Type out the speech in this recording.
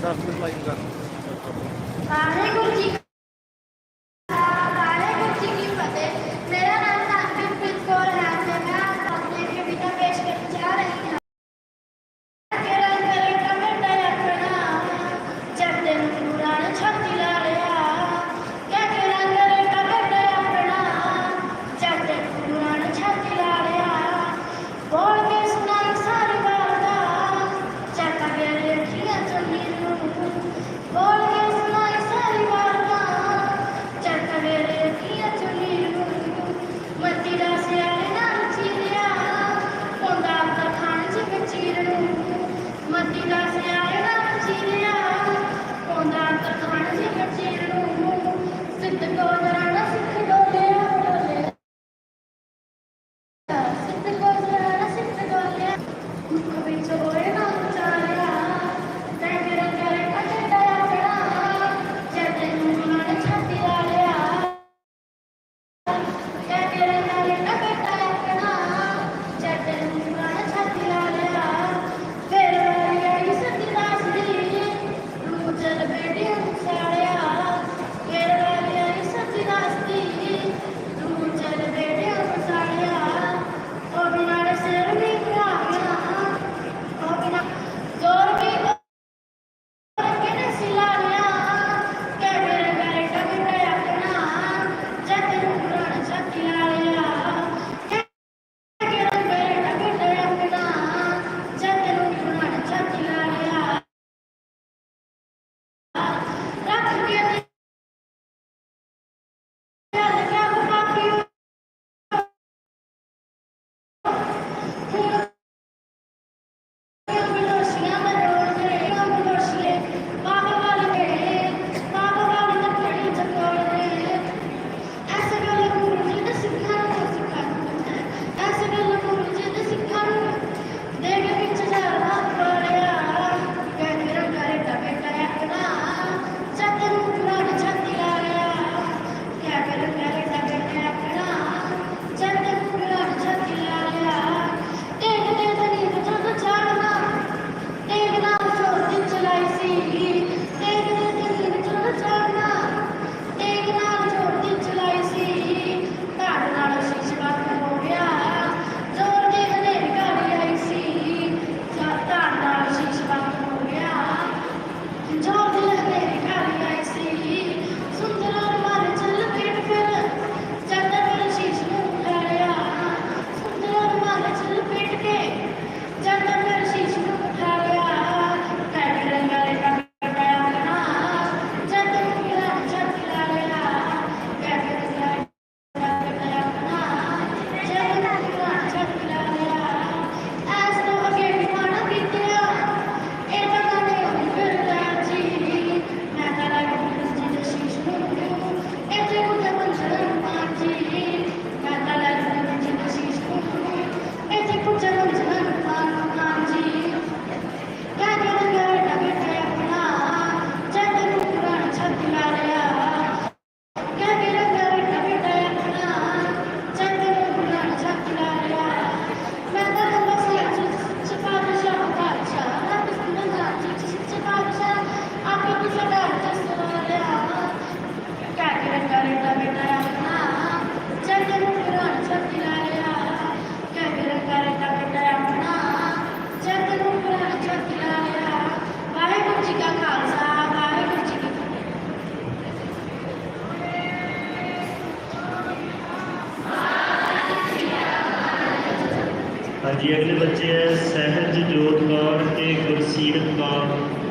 10 minute line ਕਰੋ ਹਾਂਜੀ ਅਗਲੇ ਬੱਚੇ ਹੈ ਸਹਿਜ ਜੋਤ ਕੌਰ ਤੇ ਗੁਰਸੀਰਤ ਕੌਰ।